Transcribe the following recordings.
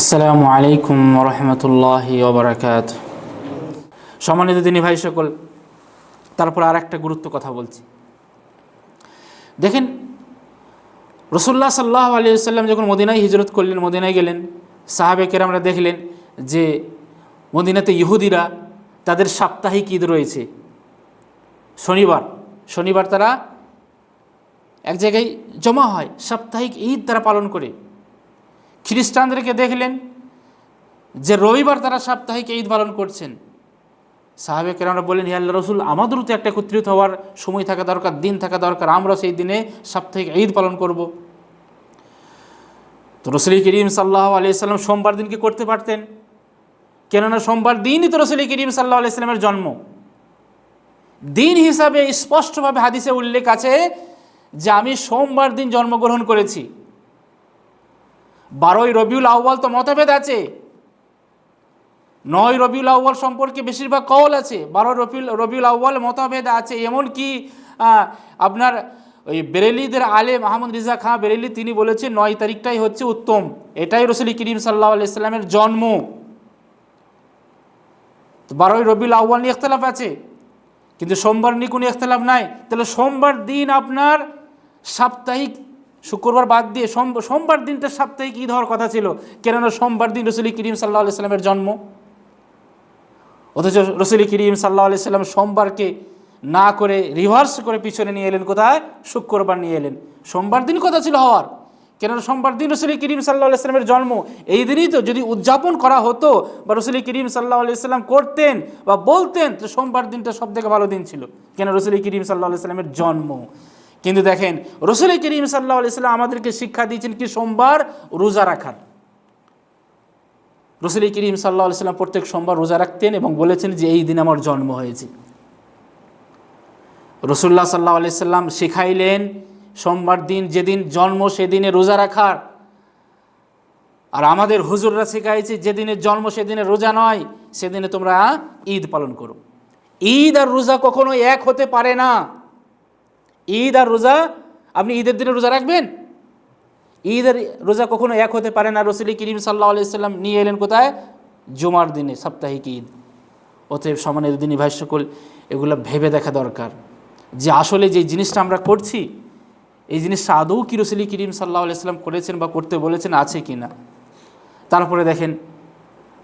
আসসালামু আলাইকুম রহমতুল্লাহি ওবরাকাত। সম্মানিত দিনী ভাই সকল, তারপর আর একটা গুরুত্ব কথা বলছি। দেখেন, রসুল্লাহ সাল্লাহ আলী সাল্লাম যখন মদিনায় হিজরত করলেন, মদিনায় গেলেন, সাহাবে আমরা দেখলেন যে মদিনাতে ইহুদিরা তাদের সাপ্তাহিক ঈদ রয়েছে। শনিবার শনিবার তারা এক জায়গায় জমা হয়, সাপ্তাহিক ঈদ তারা পালন করে। খ্রিস্টানদেরকে দেখলেন যে রবিবার তারা সাপ্তাহিক ঈদ পালন করছেন। সাহাবে কেরামরা বললেন হিয়াল্লা রসুল, আমাদেরও তো একটা একত্রিত হওয়ার সময় থাকা দরকার, দিন থাকা দরকার, আমরা সেই দিনে সাপ্তাহিক ঈদ পালন করব। তো রসুল করিম সাল্লাহ আলিয়াল্লাম সোমবার দিনকে করতে পারতেন। কেননা সোমবার দিনই তো রসুল করিম সাল্লাহ আলিয়াল্লামের জন্ম। দিন হিসাবে স্পষ্টভাবে হাদিসে উল্লেখ আছে যে আমি সোমবার দিন জন্মগ্রহণ করেছি। বারোই রবিউল আহ্বাল তো মতভেদ আছে। নয় রবিউল আহ্বাল সম্পর্কে বেশিরভাগ কওল আছে। বারো রবিউল রবিউল আউ্বাল মতভেদ আছে। এমনকি আপনার ওই বেরেলিদের আলে মাহমুদ রিজা খাঁ বেরেলি তিনি বলেছেন, নয় তারিখটাই হচ্ছে উত্তম। এটাই রসুল করিম সাল্লাহ আলাইস্লামের জন্ম। বারোই রবিউল আউ্বাল নিয়ে ইখতলাফ আছে। কিন্তু সোমবার নিয়ে কোনো ইখতলাফ নাই। তাহলে সোমবার দিন আপনার সাপ্তাহিক শুক্রবার বাদ দিয়ে সোম সোমবার দিনটা সাপ্তাহিক ঈদ হওয়ার কথা ছিল। কেননা সোমবার দিন রসুল করিম সাল্লাহ আলাইস্লামের জন্ম। অথচ রসুল করিম সাল্লাহ আলাইস্লাম সোমবারকে না করে রিভার্স করে পিছনে নিয়ে এলেন কোথায়? শুক্রবার নিয়ে এলেন। সোমবার দিন কথা ছিল হওয়ার। কেননা সোমবার দিন রসুল করিম সাল্লাহ আলাইস্লামের জন্ম। এই দিনই তো যদি উদযাপন করা হতো বা রসুল করিম সাল্লাহ আলাইস্লাম করতেন বা বলতেন, তো সোমবার দিনটা সব থেকে ভালো দিন ছিল। কেন রসুল করিম সাল্লাহ আলাইস্লামের জন্ম। কিন্তু দেখেন, রসুল করিম সাল্লাহ আলাইস্লাম আমাদেরকে শিক্ষা দিয়েছেন কি সোমবার রোজা রাখার। রসুল করিম সাল্লাহ আলাইস্লাম প্রত্যেক সোমবার রোজা রাখতেন এবং বলেছেন যে এই দিন আমার জন্ম হয়েছে। রসুল্লাহ সাল্লাহ আলাইসাল্লাম শেখাইলেন সোমবার দিন, যেদিন জন্ম সেদিনে রোজা রাখার। আর আমাদের হুজুররা শেখাইছে, যেদিনে জন্ম সেদিনে রোজা নয়, সেদিনে তোমরা ঈদ পালন করো। ঈদ আর রোজা কখনো এক হতে পারে না। ঈদ আর রোজা, আপনি ঈদের দিনে রোজা রাখবেন? ঈদ আর রোজা কখনো এক হতে পারে না। রসুল করিম সাল্লাহ আলাইসাল্লাম নিয়ে এলেন কোথায়? জুমার দিনে, সাপ্তাহিক ঈদ। অতএব সমানের দিনই ভাই সকল, এগুলো ভেবে দেখা দরকার। যে আসলে যে জিনিসটা আমরা করছি, এই জিনিসটা আদৌ কি রসুল করিম সাল্লাহ আলাইসাল্লাম করেছেন বা করতে বলেছেন, আছে কি না? তারপরে দেখেন,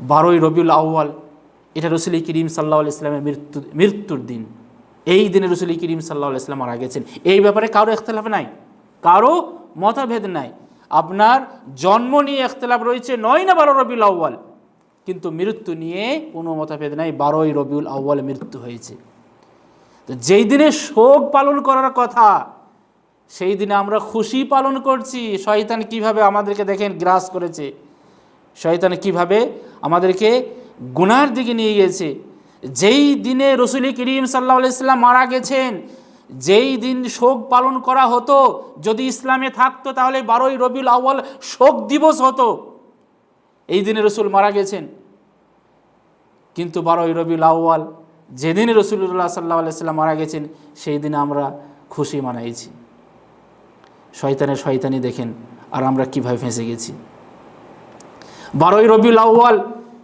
বারোই রবিউল আউ্য়াল, এটা রসুল করিম সাল্লাহ ইসলামের মৃত্যু, মৃত্যুর দিন। এই দিনে রসুল করিম সাল্লাহ ইসলাম মারা গেছেন। এই ব্যাপারে কারও এখতলাফ নাই, কারও মতভেদ নাই। আপনার জন্ম নিয়ে এখতলাফ রয়েছে নয় না বারো রবিউল আউ্য়াল, কিন্তু মৃত্যু নিয়ে কোনো মতভেদ নাই, বারোই রবিউল আউ্য়ালে মৃত্যু হয়েছে। তো যেই দিনে শোক পালন করার কথা, সেই দিনে আমরা খুশি পালন করছি। শয়তান কীভাবে আমাদেরকে দেখেন গ্রাস করেছে? শয়তান কীভাবে আমাদেরকে গুনার দিকে নিয়ে গেছে? যেই দিনে রসুল করিম সাল্লাহ ইসলাম মারা গেছেন, যেই দিন শোক পালন করা হতো, যদি ইসলামে থাকতো তাহলে বারোই রবিউল আউ্য়াল শোক দিবস হতো। এই দিনে রসুল মারা গেছেন। কিন্তু বারোই রবিউল আউ্য়াল যেদিনে রসুল্লাহ সাল্লাহ আলাইসাল্লাম মারা গেছেন, সেই দিনে আমরা খুশি মানাইছি। শয়তানের শয়তানি দেখেন আর আমরা কীভাবে ফেঁসে গেছি। বারোই রবিউল আউ্য়াল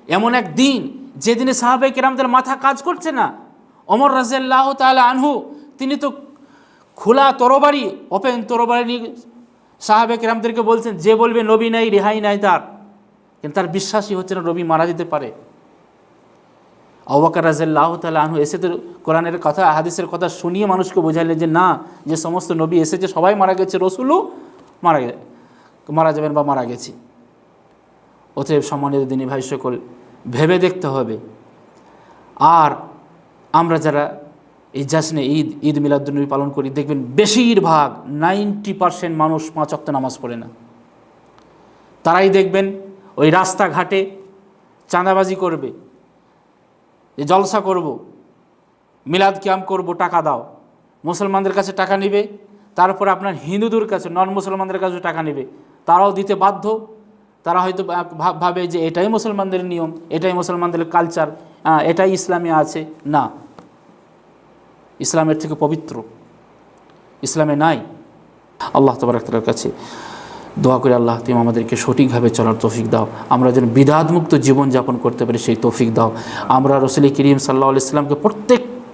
এমন এক দিন যেদিনে সাহাবে কেরামদের মাথা কাজ করছে না অমর রাজিয়াল্লাহ তাহলে আনহু, তিনি তো খোলা তরবারি, ওপেন তরবারি নিয়ে সাহাবে কেরামদেরকে বলছেন, যে বলবে নবী নাই, রেহাই নাই তার। কিন্তু তার বিশ্বাসই হচ্ছে না রবি মারা যেতে পারে। আবাকার রাজিয়াল্লাহ তাহলে আনহু এসে তো কোরআনের কথা, হাদিসের কথা শুনিয়ে মানুষকে বোঝাইলেন যে, না, যে সমস্ত নবী এসেছে, সবাই মারা গেছে, রসুলও মারা মারা যাবেন বা মারা গেছে। অতএব সম্মানিত দিনী ভাই, সকল ভেবে দেখতে হবে। আর আমরা যারা এই জাসনে ঈদ ঈদ মিলাদুলনবী পালন করি, দেখবেন বেশিরভাগ নাইনটি পারসেন্ট মানুষ পাঁচ অক্ত নামাজ পড়ে না। তারাই দেখবেন ওই রাস্তাঘাটে চাঁদাবাজি করবে, যে জলসা করব, মিলাদ ক্যাম্প করব, টাকা দাও। মুসলমানদের কাছে টাকা নেবে, তারপর আপনার হিন্দুদের কাছে নন মুসলমানদের কাছে টাকা নেবে, তারাও দিতে বাধ্য। তারা হয়তো ভাব- যে এটাই মুসলমানদের নিয়ম, এটাই মুসলমানদের কালচার এটাই ইসলামে আছে। না। ইসলামের থেকে পবিত্র। ইসলামে নাই। আল্লাহ তবরাকার কাছে দোয়া করে আল্লাহ তুমি আমাদেরকে সঠিকভাবে চলার তৌফিক দাও। আমরা যেন বিধাদমুক্ত জীবনযাপন করতে পারি, সেই তৌফিক দাও। আমরা রসুল করিম সাল্লাহ ইসলামকে